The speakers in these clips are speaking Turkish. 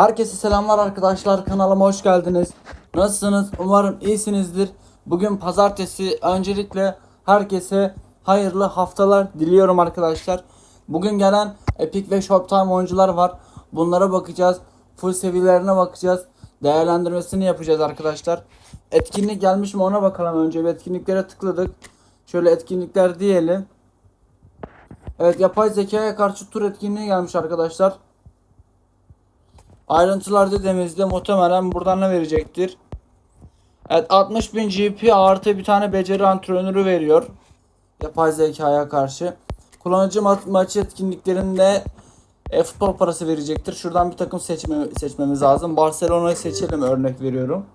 Herkese selamlar arkadaşlar kanalıma hoş geldiniz. Nasılsınız? Umarım iyisinizdir. Bugün pazartesi. Öncelikle herkese hayırlı haftalar diliyorum arkadaşlar. Bugün gelen Epic ve Shoptime oyuncular var. Bunlara bakacağız. Full seviyelerine bakacağız. Değerlendirmesini yapacağız arkadaşlar. Etkinlik gelmiş mi ona bakalım önce. Bir etkinliklere tıkladık. Şöyle etkinlikler diyelim. Evet yapay zekaya karşı tur etkinliği gelmiş arkadaşlar. Ayrıntılar dediğimizde muhtemelen buradan ne verecektir? Evet 60.000 GP artı bir tane beceri antrenörü veriyor. Yapay zekaya karşı. Kullanıcı ma- maçı etkinliklerinde e, futbol parası verecektir. Şuradan bir takım seçme seçmemiz lazım. Barcelona'yı seçelim örnek veriyorum.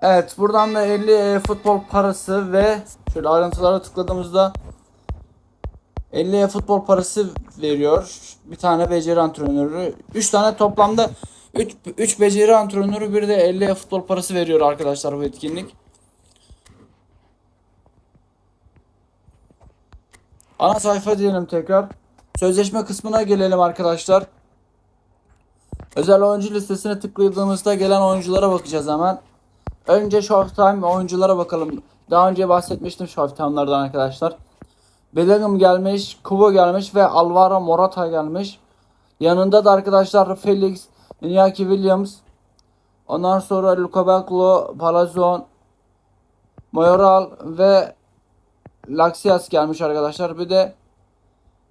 Evet buradan da 50 e, futbol parası ve şöyle ayrıntılara tıkladığımızda 50'ye futbol parası veriyor. Bir tane beceri antrenörü. 3 tane toplamda 3 3 beceri antrenörü bir de 50'ye futbol parası veriyor arkadaşlar bu etkinlik. Ana sayfa diyelim tekrar. Sözleşme kısmına gelelim arkadaşlar. Özel oyuncu listesine tıkladığımızda gelen oyunculara bakacağız hemen. Önce Showtime oyunculara bakalım. Daha önce bahsetmiştim Showtime'lardan arkadaşlar. Bellingham gelmiş, Kubo gelmiş ve Alvaro Morata gelmiş. Yanında da arkadaşlar Felix, Iñaki Williams, ondan sonra Luka Baklo, Palazon, Mayoral ve Laxias gelmiş arkadaşlar. Bir de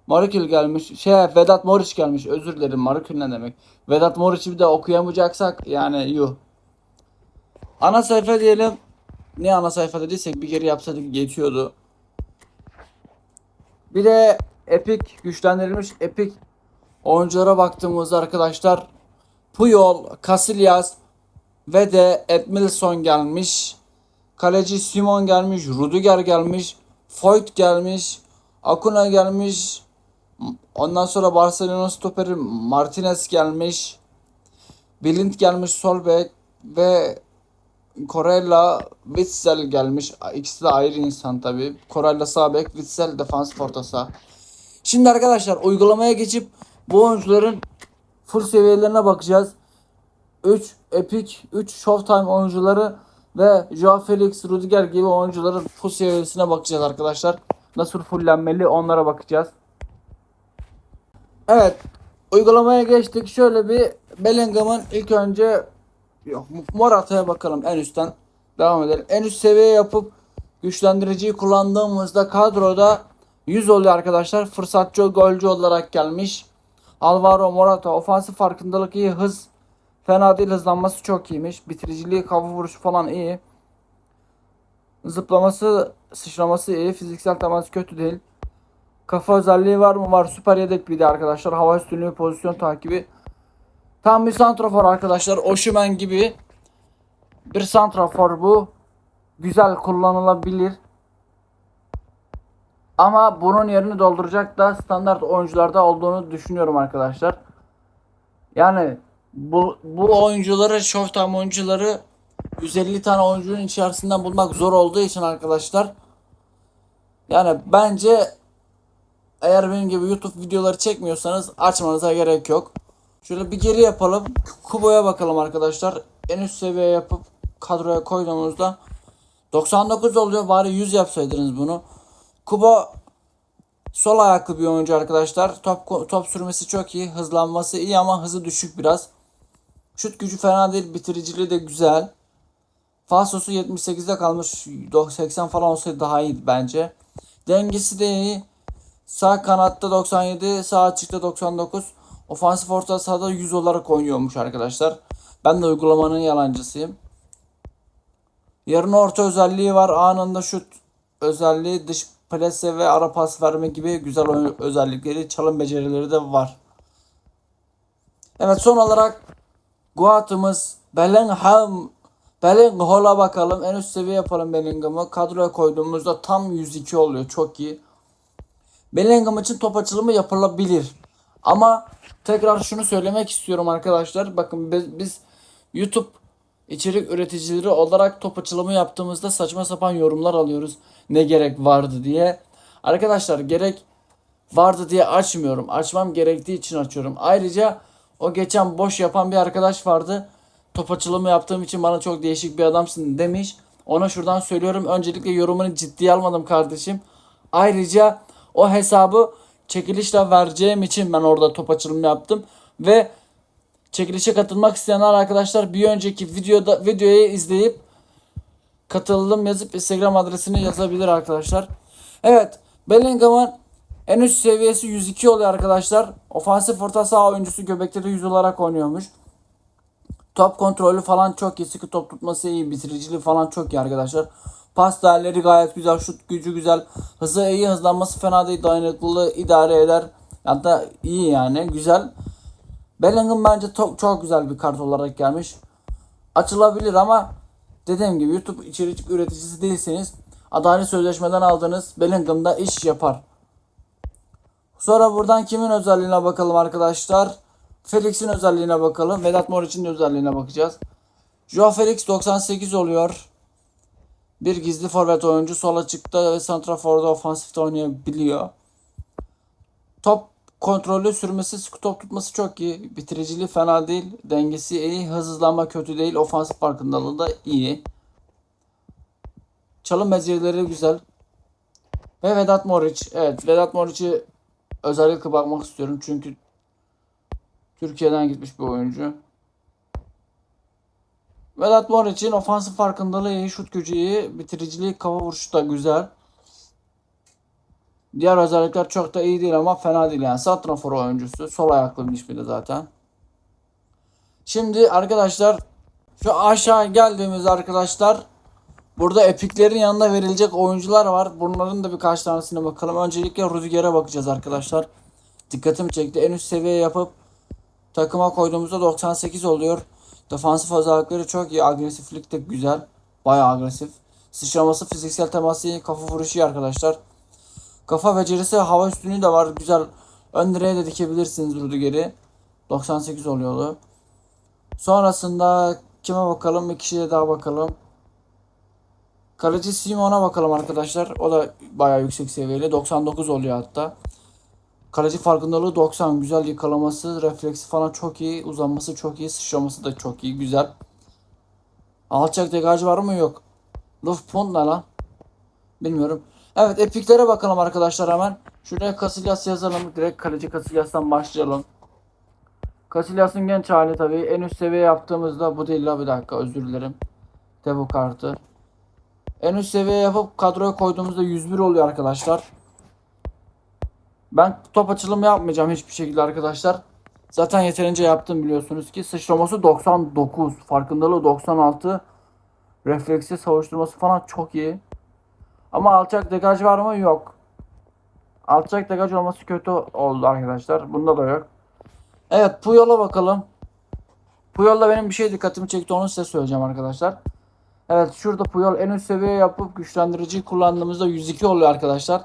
Marukil gelmiş. Şey Vedat Moric gelmiş. Özür dilerim. Marukil ne demek? Vedat Moric'i bir de okuyamayacaksak yani yuh. Ana sayfa diyelim. Ne ana sayfa dediysek bir geri yapsaydık geçiyordu. Bir de Epic güçlendirilmiş Epic oyunculara baktığımızda arkadaşlar Puyol, Casillas ve de Edmilson gelmiş. Kaleci Simon gelmiş, Rudiger gelmiş, Foyt gelmiş, Acuna gelmiş. Ondan sonra Barcelona stoperi Martinez gelmiş. Blind gelmiş sol bek ve Corella, Witzel gelmiş. İkisi de ayrı insan tabi. Corella sağ bek, Witzel defans orta. Şimdi arkadaşlar uygulamaya geçip bu oyuncuların full seviyelerine bakacağız. 3 Epic, 3 Showtime oyuncuları ve Joao Felix, Rudiger gibi oyuncuların full seviyesine bakacağız arkadaşlar. Nasıl fullenmeli onlara bakacağız. Evet. Uygulamaya geçtik. Şöyle bir Bellingham'ın ilk önce Yok Morata'ya bakalım en üstten devam edelim. En üst seviye yapıp güçlendiriciyi kullandığımızda kadroda 100 oluyor arkadaşlar. Fırsatçı golcü olarak gelmiş. Alvaro Morata ofansif farkındalık iyi hız fena değil hızlanması çok iyiymiş. Bitiriciliği kafa vuruşu falan iyi. Zıplaması sıçraması iyi. Fiziksel teması kötü değil. Kafa özelliği var mı? Var. Süper yedek bir de arkadaşlar. Hava üstünlüğü pozisyon takibi. Tam bir santrafor arkadaşlar. Oşumen gibi bir santrafor bu. Güzel kullanılabilir. Ama bunun yerini dolduracak da standart oyuncularda olduğunu düşünüyorum arkadaşlar. Yani bu, bu oyuncuları Showtime oyuncuları 150 tane oyuncunun içerisinden bulmak zor olduğu için arkadaşlar yani bence eğer benim gibi YouTube videoları çekmiyorsanız açmanıza gerek yok. Şöyle bir geri yapalım. Kubo'ya bakalım arkadaşlar. En üst seviye yapıp kadroya koyduğumuzda 99 oluyor. Bari 100 yapsaydınız bunu. Kubo sol ayaklı bir oyuncu arkadaşlar. Top top sürmesi çok iyi. Hızlanması iyi ama hızı düşük biraz. Şut gücü fena değil. Bitiriciliği de güzel. Fasosu 78'de kalmış. 80 falan olsaydı daha iyi bence. Dengesi de iyi. Sağ kanatta 97, sağ açıkta 99. Ofansif orta sahada 100 olarak oynuyormuş arkadaşlar. Ben de uygulamanın yalancısıyım. Yarın orta özelliği var. Anında şut özelliği, dış plase ve ara pas verme gibi güzel özellikleri, çalım becerileri de var. Evet son olarak Guat'ımız Bellingham Bellingham'a bakalım. En üst seviye yapalım Bellingham'ı. Kadroya koyduğumuzda tam 102 oluyor. Çok iyi. Bellingham için top açılımı yapılabilir. Ama tekrar şunu söylemek istiyorum arkadaşlar. Bakın biz, biz YouTube içerik üreticileri olarak top açılımı yaptığımızda saçma sapan yorumlar alıyoruz. Ne gerek vardı diye. Arkadaşlar gerek vardı diye açmıyorum. Açmam gerektiği için açıyorum. Ayrıca o geçen boş yapan bir arkadaş vardı. Top açılımı yaptığım için bana çok değişik bir adamsın demiş. Ona şuradan söylüyorum. Öncelikle yorumunu ciddiye almadım kardeşim. Ayrıca o hesabı çekilişle vereceğim için ben orada top açılımı yaptım. Ve çekilişe katılmak isteyenler arkadaşlar bir önceki videoda videoyu izleyip katıldım yazıp Instagram adresini yazabilir arkadaşlar. Evet Bellingham'ın en üst seviyesi 102 oluyor arkadaşlar. Ofansif orta saha oyuncusu göbekte de 100 olarak oynuyormuş. Top kontrolü falan çok iyi. Sıkı top tutması iyi. Bitiriciliği falan çok iyi arkadaşlar. Pas değerleri gayet güzel. Şut gücü güzel. Hızı iyi. Hızlanması fena değil. Dayanıklılığı idare eder. Hatta iyi yani. Güzel. Bellingham bence çok, çok güzel bir kart olarak gelmiş. Açılabilir ama dediğim gibi YouTube içerik üreticisi değilseniz adalet sözleşmeden aldığınız Bellingham'da iş yapar. Sonra buradan kimin özelliğine bakalım arkadaşlar. Felix'in özelliğine bakalım. Vedat Moriç'in özelliğine bakacağız. Joao Felix 98 oluyor. Bir gizli forvet oyuncu. Sol açıkta ve santraforda ofansifte oynayabiliyor. Top kontrolü sürmesi, sıkı top tutması çok iyi. Bitiriciliği fena değil. Dengesi iyi. Hız hızlanma kötü değil. Ofansif farkındalığı da iyi. Çalım becerileri güzel. Ve Vedat Moriç. Evet Vedat Moriç'i özellikle bakmak istiyorum. Çünkü Türkiye'den gitmiş bir oyuncu. Vedat Moriç'in ofansif farkındalığı iyi, şut gücü iyi, bitiriciliği, kafa vuruşu da güzel. Diğer özellikler çok da iyi değil ama fena değil yani. Santrafor oyuncusu. Sol ayaklı bir de zaten. Şimdi arkadaşlar şu aşağı geldiğimiz arkadaşlar burada epiklerin yanında verilecek oyuncular var. Bunların da birkaç tanesine bakalım. Öncelikle Rüdiger'e bakacağız arkadaşlar. Dikkatimi çekti. En üst seviye yapıp takıma koyduğumuzda 98 oluyor. Defansif özellikleri çok iyi. Agresiflik de güzel. Bayağı agresif. Sıçraması, fiziksel teması iyi. Kafa vuruşu iyi arkadaşlar. Kafa becerisi hava üstünlüğü de var. Güzel. Ön direğe de dikebilirsiniz Rüdiger'i. 98 oluyordu. Sonrasında kime bakalım? Bir kişiye daha bakalım. Kaleci Simon'a bakalım arkadaşlar. O da bayağı yüksek seviyeli. 99 oluyor hatta. Kaleci farkındalığı 90. Güzel yakalaması, refleksi falan çok iyi. Uzanması çok iyi. Sıçraması da çok iyi. Güzel. Alçak degaj var mı? Yok. Luf Pond ne lan? Bilmiyorum. Evet epiklere bakalım arkadaşlar hemen. Şuraya Casillas yazalım. Direkt kaleci Casillas'tan başlayalım. Casillas'ın genç hali tabii. En üst seviye yaptığımızda bu değil la bir dakika özür dilerim. Bu kartı. En üst seviye yapıp kadroya koyduğumuzda 101 oluyor arkadaşlar. Ben top açılımı yapmayacağım hiçbir şekilde arkadaşlar. Zaten yeterince yaptım biliyorsunuz ki. Sıçraması 99. Farkındalığı 96. Refleksi savuşturması falan çok iyi. Ama alçak degaj var mı? Yok. Alçak degaj olması kötü oldu arkadaşlar. Bunda da yok. Evet Puyol'a bakalım. Puyol'da benim bir şey dikkatimi çekti onu size söyleyeceğim arkadaşlar. Evet şurada Puyol en üst seviye yapıp güçlendiriciyi kullandığımızda 102 oluyor arkadaşlar.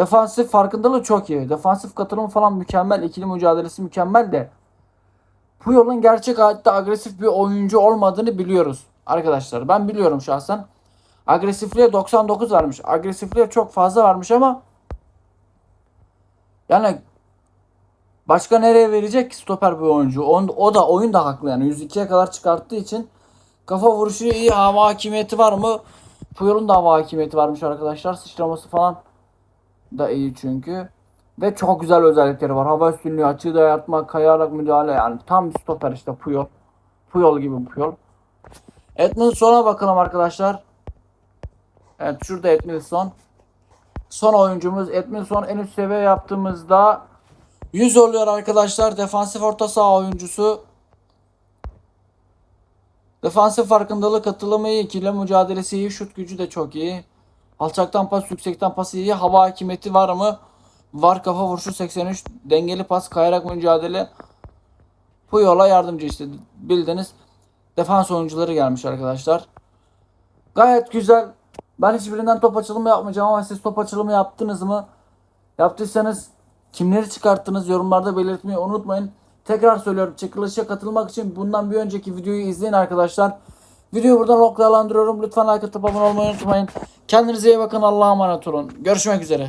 Defansif farkındalığı çok iyi. Defansif katılımı falan mükemmel. İkili mücadelesi mükemmel de. Puyol'un gerçek hayatta agresif bir oyuncu olmadığını biliyoruz. Arkadaşlar ben biliyorum şahsen. Agresifliğe 99 vermiş. Agresifliğe çok fazla vermiş ama yani başka nereye verecek ki stoper bir oyuncu? O, o da oyun da haklı yani. 102'ye kadar çıkarttığı için kafa vuruşu iyi. Hava hakimiyeti var mı? Puyol'un da hava hakimiyeti varmış arkadaşlar. Sıçraması falan da iyi çünkü. Ve çok güzel özellikleri var. Hava üstünlüğü, açığı dayatma, kayarak müdahale yani tam stoper işte Puyol. Puyol gibi Puyol. Edmundsson'a bakalım arkadaşlar. Evet şurada Edmundson. Son oyuncumuz Edmundson en üst seviye yaptığımızda 100 oluyor arkadaşlar. Defansif orta saha oyuncusu. Defansif farkındalık katılımı iyi. ikili mücadelesi iyi. Şut gücü de çok iyi. Alçaktan pas, yüksekten pas iyi. Hava hakimiyeti var mı? Var kafa vuruşu 83. Dengeli pas, kayarak mücadele. Bu yola yardımcı işte. Bildiniz. Defans oyuncuları gelmiş arkadaşlar. Gayet güzel. Ben hiçbirinden top açılımı yapmayacağım ama siz top açılımı yaptınız mı? Yaptıysanız kimleri çıkarttınız yorumlarda belirtmeyi unutmayın. Tekrar söylüyorum çekilişe katılmak için bundan bir önceki videoyu izleyin arkadaşlar. Videoyu buradan noktalandırıyorum. Lütfen like atıp abone olmayı unutmayın. Kendinize iyi bakın. Allah'a emanet olun. Görüşmek üzere.